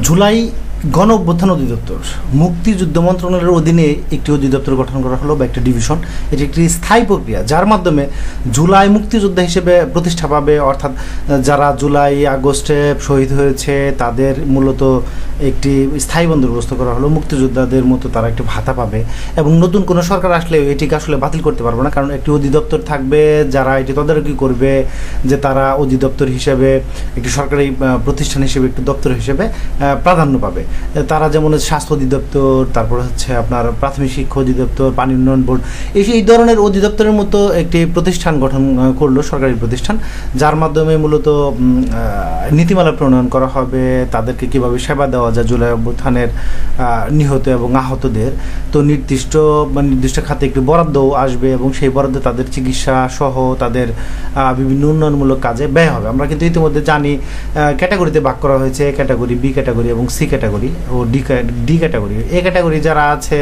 জুলাই গণ অভ্যুত্থান অধিদপ্তর। মুক্তিযুদ্ধ মন্ত্রণালয়ের অধীনে একটি অধিদপ্তর গঠন করা হলো বা একটা ডিভিশন। এটি একটি স্থায়ী প্রক্রিয়া, যার মাধ্যমে জুলাই মুক্তিযোদ্ধা হিসেবে প্রতিষ্ঠা পাবে। অর্থাৎ, যারা জুলাই, আগস্টে শহীদ হয়েছে, তাদের মূলত একটি স্থায়ী বন্দোবস্ত করা হলো। মুক্তিযোদ্ধাদের মতো তারা একটি ভাতা পাবে এবং নতুন কোনো সরকার আসলে এটিকে আসলে বাতিল করতে পারবে না। কারণ একটি অধিদপ্তর থাকবে, যারা এটি তদারকি করবে, যে তারা অধিদপ্তর হিসেবে, একটি সরকারি প্রতিষ্ঠান হিসেবে, একটি দপ্তর হিসেবে প্রাধান্য পাবে। তারা যেমন স্বাস্থ্য অধিদপ্তর, তারপর হচ্ছে আপনার প্রাথমিক শিক্ষা অধিদপ্তর, পানি উন্নয়ন বোর্ড, এই ধরনের অধিদপ্তরের মতো একটি প্রতিষ্ঠান গঠন করল সরকারি প্রতিষ্ঠান, যার মাধ্যমে মূলত নীতিমালা প্রণয়ন করা হবে, তাদেরকে কীভাবে সেবা দেওয়া যায় জুলাই অভ্যুত্থানের নিহত এবং আহতদের। তো নির্দিষ্ট নির্দিষ্ট খাতে একটি বরাদ্দও আসবে এবং সেই বরাদ্দে তাদের চিকিৎসা সহ তাদের বিভিন্ন উন্নয়নমূলক কাজে ব্যয় হবে। আমরা কিন্তু ইতিমধ্যে জানি ক্যাটাগরিতে ভাগ করা হয়েছে, ক্যাটাগরি বি ক্যাটাগরি এবং C category. O D D category A category যারা আছে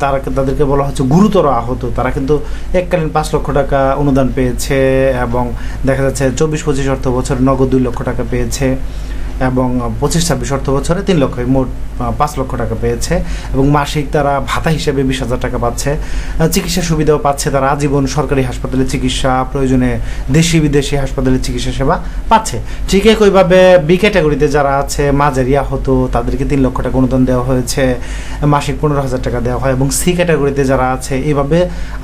তারা তাদেরকে বলা হচ্ছে গুরুতর আহত। তারা কিন্তু এককালীন পাঁচ লক্ষ টাকা অনুদান পেয়েছে এবং দেখা যাচ্ছে চব্বিশ পঁচিশ অর্থ বছর নগদ দুই লক্ষ টাকা পেয়েছে। এবং পঁচিশ ছাব্বিশ অর্থ বছরে তিন লক্ষ, মোট পাঁচ লক্ষ টাকা পেয়েছে এবং মাসিক তারা ভাতা হিসেবে বিশ হাজার টাকা পাচ্ছে। চিকিৎসা সুবিধাও পাচ্ছে তারা। আজীবন সরকারি হাসপাতালে চিকিৎসা, প্রয়োজনে দেশি বিদেশি হাসপাতালে চিকিৎসা সেবা পাচ্ছে। ঠিক একইভাবে বি ক্যাটাগরিতে যারা আছে, মাঝারি আহত, তাদেরকে তিন লক্ষ টাকা অনুদান দেওয়া হয়েছে। মাসিক পনেরো হাজার টাকা দেওয়া হয় এবং সি ক্যাটাগরিতে যারা আছে, এভাবে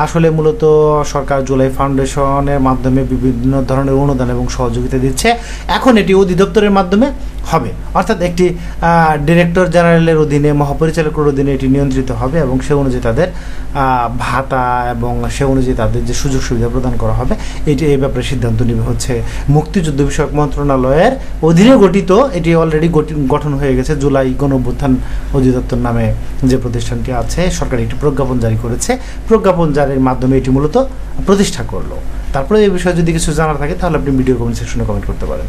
আসলে মূলত সরকার জুলাই ফাউন্ডেশনের মাধ্যমে বিভিন্ন ধরনের অনুদান এবং সহযোগিতা দিচ্ছে। এখন এটি অধিদপ্তরের মাধ্যমে হবে। অর্থাৎ একটি ডিরেক্টর জেনারেলের অধীনে, মহাপরিচালকের অধীনে এটি নিয়ন্ত্রিত হবে এবং সে অনুযায়ী তাদের ভাতা এবং সে অনুযায়ী তাদের যে সুযোগ সুবিধা প্রদান করা হবে, এটি এই ব্যাপারে সিদ্ধান্ত নেবে হচ্ছে মুক্তিযুদ্ধ বিষয়ক মন্ত্রণালয়ের অধীনে গঠিত। এটি অলরেডি গঠন হয়ে গেছে জুলাই গণ অভ্যুত্থান অধিদপ্তর নামে যে প্রতিষ্ঠানটি আছে, সরকার একটি প্রজ্ঞাপন জারি করেছে। প্রজ্ঞাপন জারির মাধ্যমে এটি মূলত প্রতিষ্ঠা করল। তারপরে এই বিষয়ে যদি কিছু জানার থাকে, তাহলে আপনি ভিডিও কমেন্ট সেকশনে কমেন্ট করতে পারেন।